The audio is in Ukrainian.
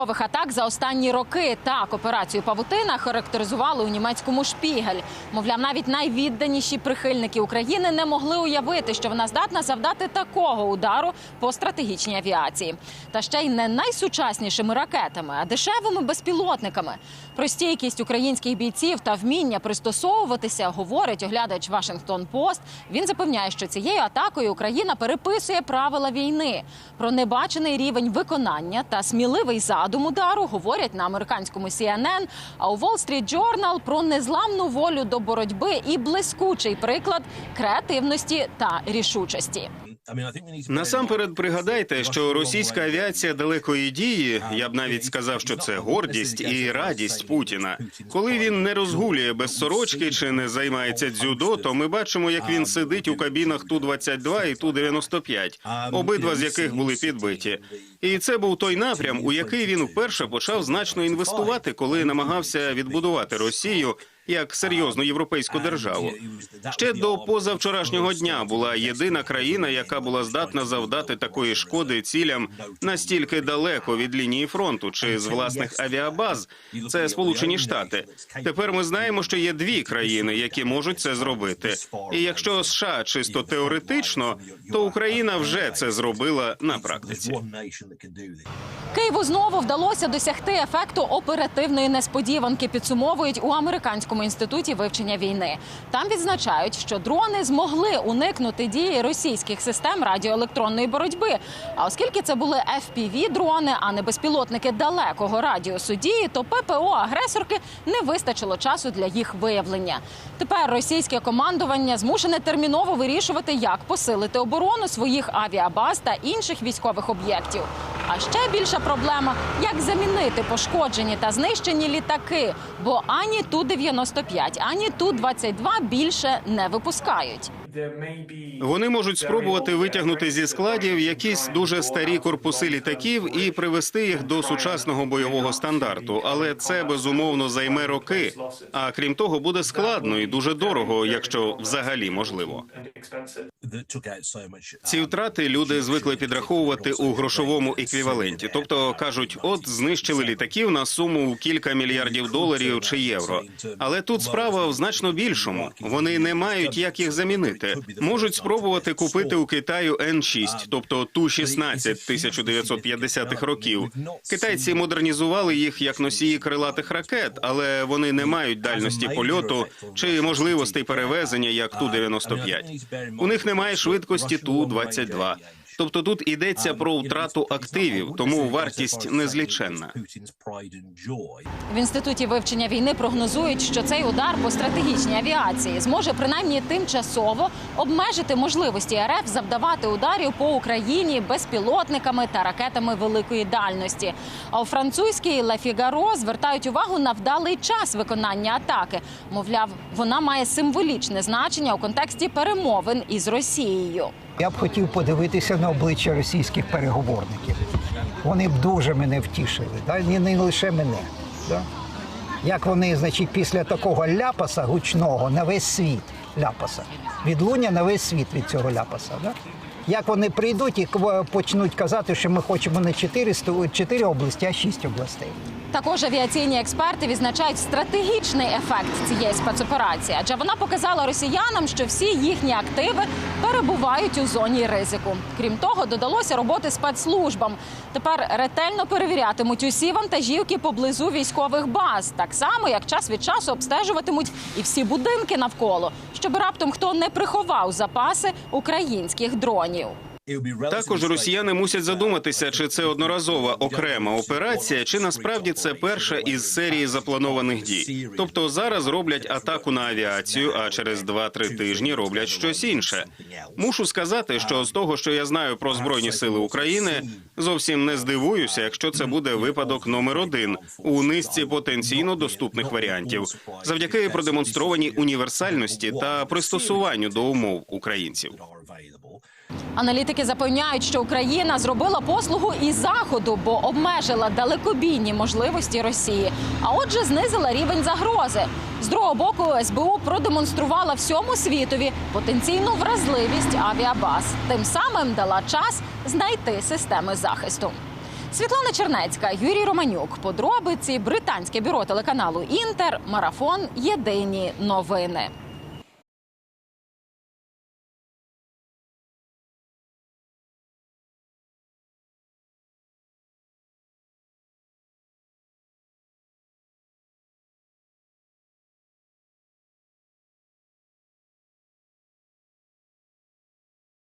Нових атак за останні роки так операцію Павутина характеризували у німецькому шпігель. Мовляв, навіть найвідданіші прихильники України не могли уявити, що вона здатна завдати такого удару по стратегічній авіації. Та ще й не найсучаснішими ракетами, а дешевими безпілотниками. Про стійкість українських бійців та вміння пристосовуватися говорить оглядач Вашингтон Пост. Він запевняє, що цією атакою Україна переписує правила війни. Про небачений рівень виконання та сміливий задум удару говорять на американському CNN, А у Wall Street Journal про незламну волю до боротьби і блискучий приклад креативності та рішучості. Насамперед пригадайте, що російська авіація далекої дії, я б навіть сказав, що це гордість і радість Путіна. Коли він не розгулює без сорочки чи не займається дзюдо, то ми бачимо, як він сидить у кабінах ту 22 і ту 95 обидва з яких були підбиті. І це був той напрям, у який він вперше почав значно інвестувати, коли намагався відбудувати Росію як серйозну європейську державу. Ще до позавчорашнього дня була єдина країна, яка була здатна завдати такої шкоди цілям настільки далеко від лінії фронту чи з власних авіабаз. Це Сполучені Штати. Тепер ми знаємо, що є дві країни, які можуть це зробити. І якщо США чисто теоретично, то Україна вже це зробила на практиці. Києву знову вдалося досягти ефекту оперативної несподіванки. Підсумовують у американському інституті вивчення війни. Там відзначають, що дрони змогли уникнути дії російських систем радіоелектронної боротьби. А оскільки це були fpv дрони, а не безпілотники далекого радіусу дії, то ППО агресорки не вистачило часу для їх виявлення. Тепер російське командування змушене терміново вирішувати, як посилити оборону своїх авіабаз та інших військових об'єктів. А ще більша проблема як замінити пошкоджені та знищені літаки, бо ані ту 95 ані ту 22 більше не випускають. Вони можуть спробувати витягнути зі складів якісь дуже старі корпуси літаків і привести їх до сучасного бойового стандарту. Але це безумовно займе роки. А крім того, буде складно і дуже дорого, якщо взагалі можливо. Ці втрати люди звикли підраховувати у грошовому еквіваленті. Тобто кажуть, от знищили літаків на суму у кілька мільярдів доларів чи євро. Але тут справа в значно більшому. Вони не мають як їх замінити. Можуть спробувати купити у Китаю Н-6, тобто Ту-16 1950-х років. Китайці модернізували їх як носії крилатих ракет, але вони не мають дальності польоту чи можливостей перевезення як Ту-95. У них немає швидкості Ту-22. Тобто тут йдеться про втрату активів, тому вартість незліченна. В інституті вивчення війни прогнозують, що цей удар по стратегічній авіації зможе принаймні тимчасово обмежити можливості РФ завдавати ударів по Україні безпілотниками та ракетами великої дальності. А у французькій «Ле Фігаро» звертають увагу на вдалий час виконання атаки. Мовляв, вона має символічне значення у контексті перемовин із Росією. Я б хотів подивитися на обличчя російських переговорників. Вони б дуже мене втішили, да? і не лише мене. Да? Як вони, значить, після такого ляпаса гучного на весь світ ляпаса, відлуння на весь світ від цього ляпаса. Да? Як вони прийдуть і почнуть казати, що ми хочемо не 4, 4 області, а 6 областей. Також авіаційні експерти відзначають стратегічний ефект цієї спецоперації, адже вона показала росіянам, що всі їхні активи перебувають у зоні ризику. Крім того, додалося роботи спецслужбам. Тепер ретельно перевірятимуть усі вантажівки поблизу військових баз, так само як час від часу обстежуватимуть і всі будинки навколо, щоб раптом хто не приховав запаси українських дронів. Також росіяни мусять задуматися, чи це одноразова окрема операція, чи насправді це перша із серії запланованих дій. Тобто зараз роблять атаку на авіацію, а через 2-3 тижні роблять щось інше. Мушу сказати, що з того, що я знаю про збройні сили України, зовсім не здивуюся, якщо це буде випадок номер один у низці потенційно доступних варіантів, завдяки продемонстрованій універсальності та пристосуванню до умов українців. Аналітики запевняють, що Україна зробила послугу і заходу, бо обмежила далекобійні можливості Росії. А отже, знизила рівень загрози. З другого боку, СБУ продемонструвала всьому світові потенційну вразливість авіабаз. Тим самим дала час знайти системи захисту. Світлана Чернецька, Юрій Романюк. Подробиці британське бюро телеканалу Інтер. Марафон. Єдині новини.